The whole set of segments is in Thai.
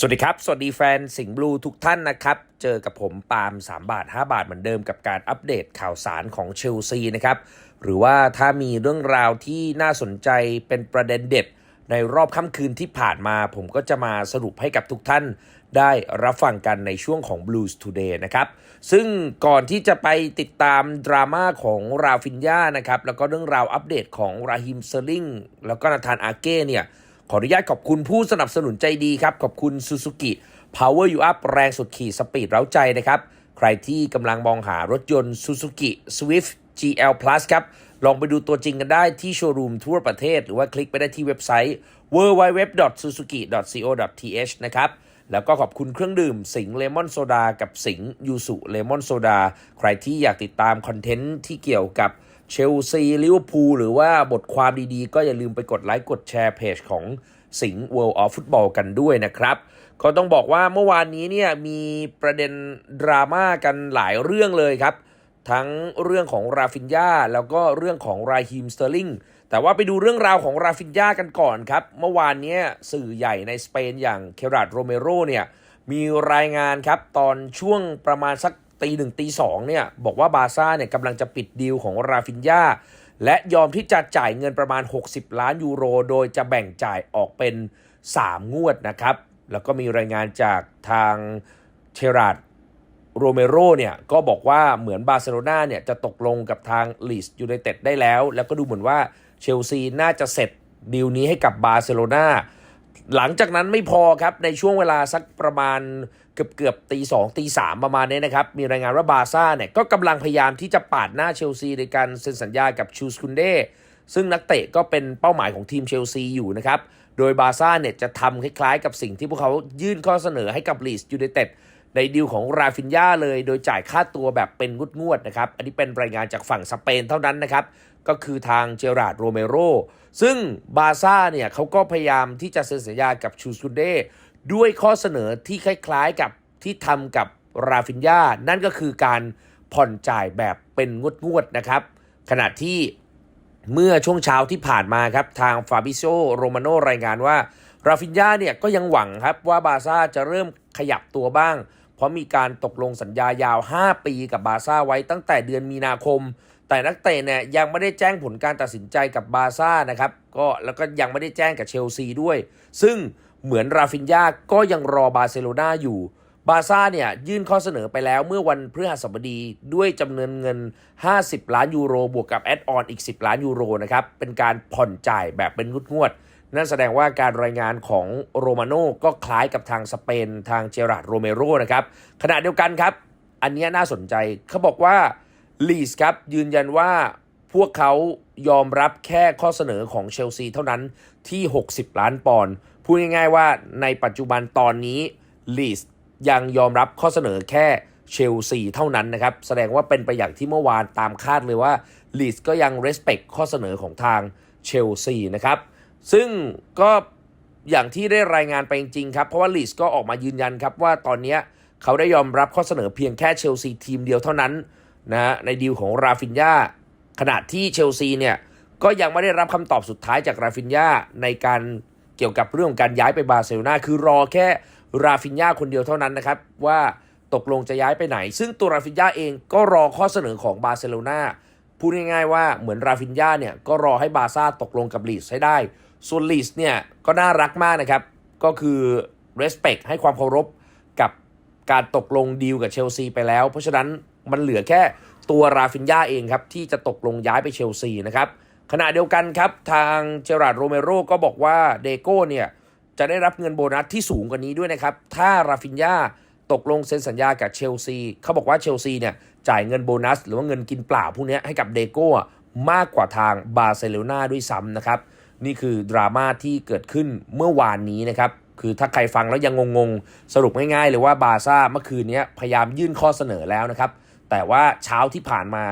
สวัสดีครับ สวัสดีแฟนสิงห์บลูทุกท่านนะครับ เจอกับผมปาล์ม3 บาท 5 บาทเหมือนเดิมกับการอัปเดตข่าวสารของเชลซีนะครับ หรือว่าถ้ามีเรื่องราวที่น่าสนใจเป็นประเด็นเด็ด ในรอบค่ำคืนที่ผ่านมา ผมก็จะมาสรุปให้กับทุกท่านได้รับฟังกันในช่วงของ Blues Today นะครับ ซึ่งก่อนที่จะไปติดตามดราม่าของราฟินยานะครับ แล้วก็เรื่องราวอัปเดตของราฮิมเซอร์ลิงแล้วก็นาธานอาเก้เนี่ย ขออนุญาตขอบคุณผู้สนับสนุนใจดีครับ ขอบคุณ Suzuki Power You Up แรงสุดขีดสปีดเร้าใจนะครับ ใครที่กำลังมองหารถยนต์ Suzuki Swift GL Plus ครับ ลองไปดูตัวจริงกันได้ที่โชว์รูมทั่วประเทศ หรือว่าคลิกไปได้ที่เว็บไซต์ www.suzuki.co.th นะครับแล้วก็ขอบคุณเครื่องดื่มสิงเลมอนโซดากับสิงยูสุเลมอนโซดาใครที่อยากติดตามคอนเทนต์ที่เกี่ยวกับ เชลซีลิเวอร์พูลหรือว่าบทความดีๆ ก็อย่าลืมไปกดไลค์กดแชร์เพจของสิง World of Football กันด้วยนะครับ ก็ต้องบอกว่าเมื่อวานนี้เนี่ยมีประเด็นดราม่ากันหลายเรื่องเลยครับ ทั้งเรื่องของราฟินยาแล้วก็เรื่องของราฮิมสเตอร์ลิงแต่ว่าไปดูเรื่องราวของราฟินยากันก่อนครับ เมื่อวานนี้สื่อใหญ่ในสเปนอย่างเคราดโรเมโรเนี่ยมีรายงานครับตอนช่วงประมาณสัก ตีหนึ่งตีสองเนี่ยบอกว่าบาร์ซ่าเนี่ยกำลังจะปิดดีลของราฟินยาและยอมที่จะจ่ายเงินประมาณ 60 ล้านยูโร โดยจะแบ่งจ่ายออกเป็น 3 งวดนะครับ แล้วก็มีรายงานจากทางเชราดโรเมโรเนี่ยก็บอกว่าเหมือนบาร์เซโลนาเนี่ยจะตกลงกับทางลีสยูไนเต็ดได้แล้ว แล้วก็ดูเหมือนว่าเชลซีน่าจะเสร็จดีลนี้ให้กับบาร์เซโลนา หลังจากนั้นไม่พอครับในช่วงเวลาสักประมาณเกือบเกือบตีสองตีสามประมาณนี้นะครับ มีรายงานว่าบาซ่าเนี่ยก็กำลังพยายามที่จะปาดหน้าเชลซีในการเซ็นสัญญากับชูสคุนเดซึ่งนักเตะก็เป็นเป้าหมายของทีมเชลซีอยู่นะครับ โดยบาซ่าเนี่ยจะทำคล้ายๆ กับสิ่งที่พวกเขายื่นข้อเสนอให้กับลีสยูไนเต็ด ในดีลของราฟินยาเลย โดยจ่ายค่าตัวแบบเป็นงวดงวดนะครับ อันนี้เป็นรายงานจากฝั่งสเปนเท่านั้นนะครับ ก็คือทางเจอราร์ดโรเมโร ซึ่งบาซ่าเนี่ยเขาก็พยายามที่จะเซ็นสัญญากับชูซุนเดด้วยข้อเสนอที่คล้ายๆกับที่ทำกับราฟินยานั่นก็คือการผ่อนจ่ายแบบเป็นงวดงวดนะครับ ขณะที่เมื่อช่วงเช้าที่ผ่านมาครับ ทางฟาบิโซโรมาโนรายงานว่าราฟินยาเนี่ยก็ยังหวังครับว่าบาซ่าจะเริ่มขยับตัวบ้าง เพราะมีการตกลงสัญญายาว 5 ปีกับบาซ่าไว้ตั้งแต่เดือนมีนาคม แต่นักเตะเนี่ยยังไม่ได้แจ้งผลการตัดสินใจกับบาซ่านะครับก็แล้วก็ยังไม่ได้แจ้งกับเชลซีด้วย ซึ่งเหมือนราฟินยาก็ยังรอบาร์เซโลนาอยู่บาซ่าเนี่ยยื่นข้อเสนอไปแล้วเมื่อวันพฤหัสบดีด้วยจำนวนเงิน 50 ล้านยูโร บวกกับแอดออนอีก 10 ล้านยูโรนะครับ เป็นการผ่อนจ่ายแบบเป็นงวดงวด นั่นแสดงว่าการรายงานของโรมาโน่ก็คล้ายกับทางสเปนทางเจอราร์ดโรเมโรนะครับขณะเดียวกันครับ อันนี้น่าสนใจเขาบอกว่าลีสครับยืนยันว่าพวกเขายอมรับแค่ข้อเสนอของเชลซีเท่านั้นที่ 60 ล้านปอนด์พูดง่ายๆว่าในปัจจุบันตอนนี้ลีสยังยอมรับข้อเสนอแค่เชลซีเท่านั้นนะครับ แสดงว่าเป็นไปอย่างที่เมื่อวานตามคาดเลยว่าลีสก็ยัง respect ข้อเสนอของทางเชลซีนะครับ ซึ่งก็อย่างที่ได้รายงานไปจริงๆครับ เพราะว่าลีสก็ออกมายืนยันครับว่าตอนนี้เขาได้ยอมรับข้อเสนอเพียงแค่เชลซีทีมเดียวเท่านั้นนะในดีลของราฟินยาขณะที่เชลซีเนี่ยก็ยังไม่ได้รับคำตอบสุดท้ายจากราฟินยาในการเกี่ยวกับเรื่องการย้ายไปบาร์เซโลนาคือรอแค่ราฟินยาคนเดียวเท่านั้นนะครับว่าตกลงจะย้ายไปไหน ซึ่งตัวราฟินยาเองก็รอข้อเสนอของบาร์เซโลนาพูดง่ายๆว่าเหมือนราฟินยาเนี่ยก็รอให้บาร์ซ่าตกลงกับลีสให้ได้ ส่วนลีสเนี่ยก็น่ารักมากนะครับ ก็คือ respect ให้ความเคารพกับการตกลงดีลกับเชลซีไปแล้ว เพราะฉะนั้นมันเหลือแค่ตัวราฟินยาเองครับ ที่จะตกลงย้ายไปเชลซีนะครับ ขณะเดียวกันครับ ทางเจอราร์ดโรเมโรก็บอกว่าเดโก้เนี่ย จะได้รับเงินโบนัสที่สูงกว่านี้ด้วยนะครับ ถ้าราฟินยาตกลงเซ็นสัญญากับเชลซี เขาบอกว่าเชลซีเนี่ยจ่ายเงินโบนัส หรือว่าเงินกินเปล่าพวกนี้ให้กับเดโก้มากกว่าทางบาร์เซโลนาด้วยซ้ำนะครับ นี่คือดราม่าที่เกิดขึ้นเมื่อวานนี้นะครับ คือถ้าใครฟังแล้วยังงงๆ สรุปง่ายๆเลยว่าบาซ่าเมื่อคืนนี้พยายามยื่นข้อเสนอแล้วนะครับ แต่ว่าเช้าที่ผ่านมา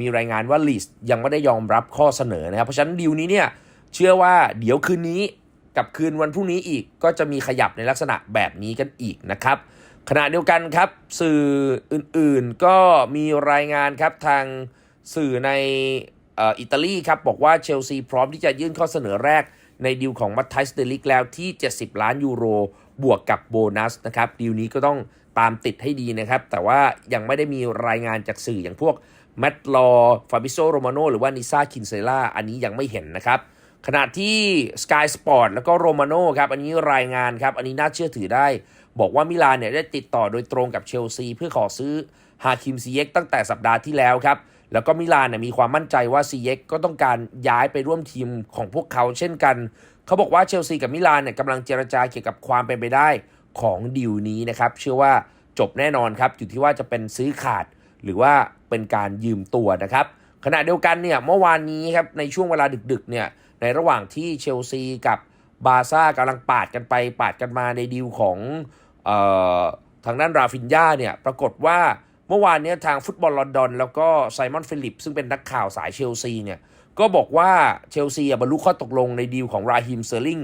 มีรายงานว่าลีสยังไม่ได้ยอมรับข้อเสนอนะครับ เพราะฉะนั้นดีลนี้เนี่ยเชื่อว่าเดี๋ยวคืนนี้กับคืนวันพรุ่งนี้อีกก็จะมีขยับในลักษณะแบบนี้กันอีกนะครับ ขณะเดียวกันครับ สื่ออื่นๆก็มีรายงานครับทางสื่อใน อิตาลีครับบอกว่าเชลซีพร้อมที่จะยื่นข้อเสนอแรกในดีลของมัตไทสเดลิกแล้วที่ 70 ล้านยูโร บวกกับโบนัสนะครับดีลนี้ก็ต้องตามติดให้ดีนะครับ แต่ว่ายังไม่ได้มีรายงานจากสื่ออย่างพวกแมตต์ลอฟาบิโซโรมาโนหรือว่านิซาคินเซล่าอันนี้ยังไม่เห็นนะครับ ขณะที่ Sky Sport แล้วก็โรมาโน่ครับ อันนี้รายงานครับ อันนี้น่าเชื่อถือได้ บอกว่ามิลานเนี่ยได้ติดต่อโดยตรงกับเชลซีเพื่อขอซื้อฮาคิมซีเย็กตั้งแต่สัปดาห์ที่แล้วครับ แล้วก็มิลานเนี่ยมีความมั่นใจว่าซีเย็กก็ต้องการย้ายไปร่วมทีมของพวกเขาเช่นกัน เขาบอกว่าเชลซีกับมิลานเนี่ยกำลังเจรจาเกี่ยวกับความเป็นไปได้ของดีลนี้นะครับ เชื่อว่าจบแน่นอนครับอยู่ที่ว่าจะเป็นซื้อขาดหรือว่าเป็นการยืมตัวนะครับ ขณะเดียวกันเนี่ยเมื่อวานนี้ครับในช่วงเวลาดึกๆเนี่ยในระหว่างที่เชลซีกับบาร์ซ่ากำลังปาดกันไปปาดกันมาในดีลของออทางด้านราฟินยาเนี่ยปรากฏว่า เมื่อวานนี้ทางฟุตบอลลอนดอน แล้วก็ไซมอนฟิลิป ซึ่งเป็นนักข่าวสายเชลซีเนี่ยก็บอกว่าเชลซีบรรลุข้อตกลงในดีลของราฮิมเซอร์ลิง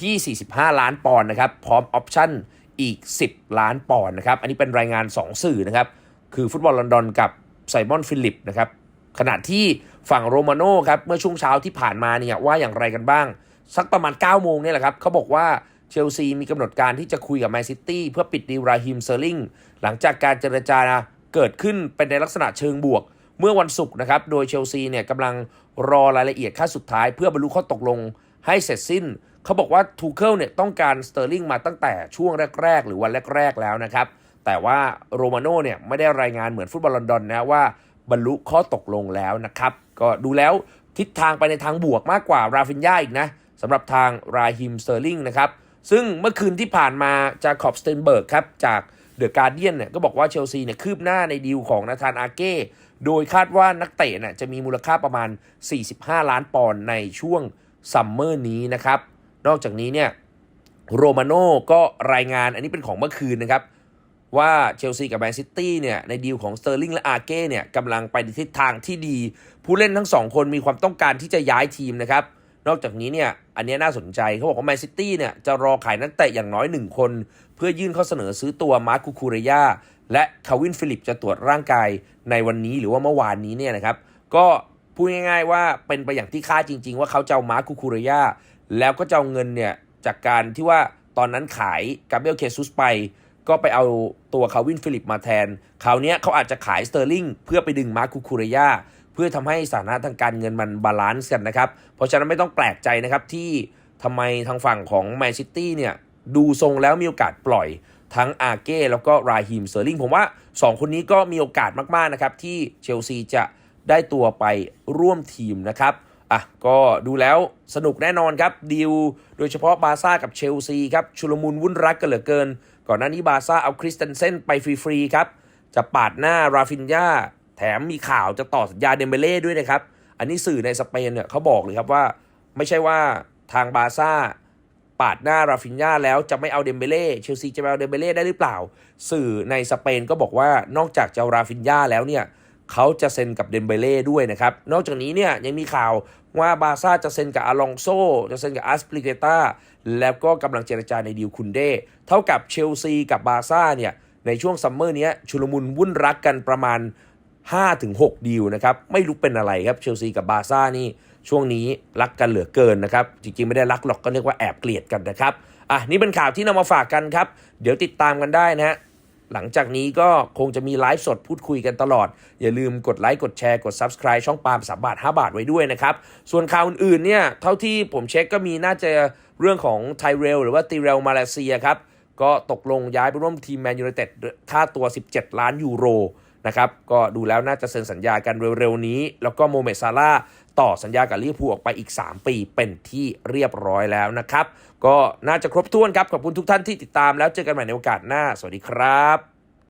ที่ 45 ล้านปอนด์นะครับ พร้อมออปชั่นอีก 10 ล้านปอนด์นะครับ อันนี้เป็นรายงาน 2 สื่อนะครับ คือฟุตบอลลอนดอนกับไซมอนฟิลิปนะครับขณะที่ฝั่งโรมาโน่ครับ เมื่อช่วงเช้าที่ผ่านมาเนี่ยว่าอย่างไรกันบ้าง สักประมาณ 9 โมงเนี่ยแหละครับเขาบอกว่าเชลซีมีกำหนดการที่จะคุยกับแมนซิตี้เพื่อปิดดีลราฮิมเซอร์ลิงหลังจากการเจรจา เกิดขึ้นเป็นในลักษณะเชิงบวก เมื่อวันศุกร์นะครับ โดยเชลซีเนี่ยกำลังรอรายละเอียดขั้นสุดท้าย เพื่อบรรลุข้อตกลงให้เสร็จสิ้น เขาบอกว่าทูเคิลเนี่ยต้องการสเตอร์ลิงมาตั้งแต่ช่วงแรก ๆ หรือวันแรก ๆ แล้วนะครับ แต่ว่าโรมาโน่เนี่ยไม่ได้รายงานเหมือนฟุตบอลลอนดอนนะว่าบรรลุข้อตกลงแล้วนะครับ ก็ดูแล้วทิศทางไปในทางบวกมากกว่าราฟินยาอีกนะสำหรับทางราฮิมสเตอร์ลิงนะครับซึ่งเมื่อคืนที่ผ่านมาจาคอบสเตนเบิร์กครับจาก เดอะการเดียนเนี่ยก็บอกว่าเชลซีเนี่ยคืบหน้าในดีลของนาธานอาเก้ โดยคาดว่านักเตะเนี่ยจะมีมูลค่าประมาณ 45 ล้านปอนด์ในช่วงซัมเมอร์นี้นะครับ นอกจากนี้เนี่ยโรมาโน่ก็รายงานอันนี้เป็นของเมื่อคืนนะครับ ว่าเชลซีกับแมนซิตี้เนี่ยในดีลของสเตอร์ลิงและอาเก้เนี่ยกำลังไปในทิศทางที่ดี ผู้เล่นทั้งสองคนมีความต้องการที่จะย้ายทีมนะครับ นอกจากนี้เนี่ยอันนี้น่าสนใจเขาบอกว่าแมนซิตี้เนี่ยจะรอขายนักเตะอย่างน้อยหนึ่งคน เพื่อยื่นข้อเสนอซื้อตัวมาร์คูคูเรยาและคาวินฟิลิปจะตรวจร่างกายในวันนี้หรือว่าเมื่อวานนี้เนี่ยนะครับก็พูดง่ายๆว่าเป็นไปอย่างที่คาดจริง ๆ ว่าเขาจะเอามาร์คูคูเรยาแล้วก็จะเอาเงินเนี่ยจากการที่ว่าตอนนั้นขายกาเบรียลเคซุสไป ก็ไปเอาตัวคาวินฟิลิปมาแทนคราวนี้เขาอาจจะขายสเตอร์ลิงเพื่อไปดึงมาร์คูคูเรยา พื่อทำให้สถานะทางการเงินมันบาลานซ์กันนะครับ เพราะฉะนั้นไม่ต้องแปลกใจนะครับที่ทำไมทางฝั่งของแมนซิตี้เนี่ยดูทรงแล้วมีโอกาสปล่อยทั้งอาเก้แล้วก็ราฮิมเซอร์ลิงผมว่า 2 คนนี้ก็มีโอกาสมากๆนะครับที่เชลซีจะได้ตัวไปร่วมทีมนะครับอะก็ดูแล้วสนุกแน่นอนครับดีลโดยเฉพาะบาร์ซ่ากับเชลซีครับชุลมุนวุ่นรักกันเหลือเกิน ก่อนหน้านี้บาร์ซ่าเอาคริสเตนเซนไปฟรีๆครับจะปาดหน้าราฟินยา แถมมีข่าวจะต่อสัญญาเดมเบเล่ด้วยนะครับ อันนี้สื่อในสเปนเนี่ยเขาบอกเลยครับว่า ไม่ใช่ว่าทางบาร์ซ่าปาดหน้าราฟินยาแล้วจะไม่เอาเดมเบเล่เชลซีจะไม่เอาเดมเบเล่ได้หรือเปล่า สื่อในสเปนก็บอกว่านอกจากจะเอาราฟินยาแล้วเนี่ยเขาจะเซ็นกับเดมเบเล่ด้วยนะครับ นอกจากนี้เนี่ยยังมีข่าวว่าบาร์ซ่าจะเซ็นกับอลองโซจะเซ็นกับอัสปลิเกตาแล้วก็กำลังเจรจาในดีลคุนเดเท่ากับเชลซีกับบาร์ซ่าเนี่ยในช่วงซัมเมอร์นี้ชุลมุนวุ่นรักกันประมาณ 5-6ดีลนะครับ ไม่รู้เป็นอะไรครับเชลซีกับบาร์ซ่านี่ช่วงนี้รักกันเหลือเกินนะครับ จริงๆ ไม่ได้รักหรอกก็เรียกว่าแอบเกลียดกันนะครับ อะ นี่เป็นข่าวที่นำมาฝากกันครับ เดี๋ยวติดตามกันได้นะฮะหลังจากนี้ก็คงจะมีไลฟ์สดพูดคุยกันตลอด อย่าลืมกดไลค์กดแชร์กด Subscribe ช่องปาล์มสามบาท 5 บาทไว้ด้วยนะครับ ส่วนข่าวอื่นๆเนี่ยเท่าที่ผมเช็คก็มีน่าจะเรื่องของไทเรลหรือว่าตีเรลมาเลเซียครับก็ตกลงย้ายไปร่วมทีมแมนยูไนเต็ดค่าตัว 17 ล้านยูโร นะครับก็ดูแล้วน่าจะเซ็นสัญญากันเร็วๆนี้ แล้วก็โมเมซาร่าต่อสัญญากับลิเวอร์พูลออกไปอีก 3 ปีเป็นที่เรียบร้อยแล้วนะครับ ก็น่าจะครบถ้วนครับ ขอบคุณทุกท่านที่ติดตามแล้วเจอกันใหม่ในโอกาสหน้า สวัสดีครับ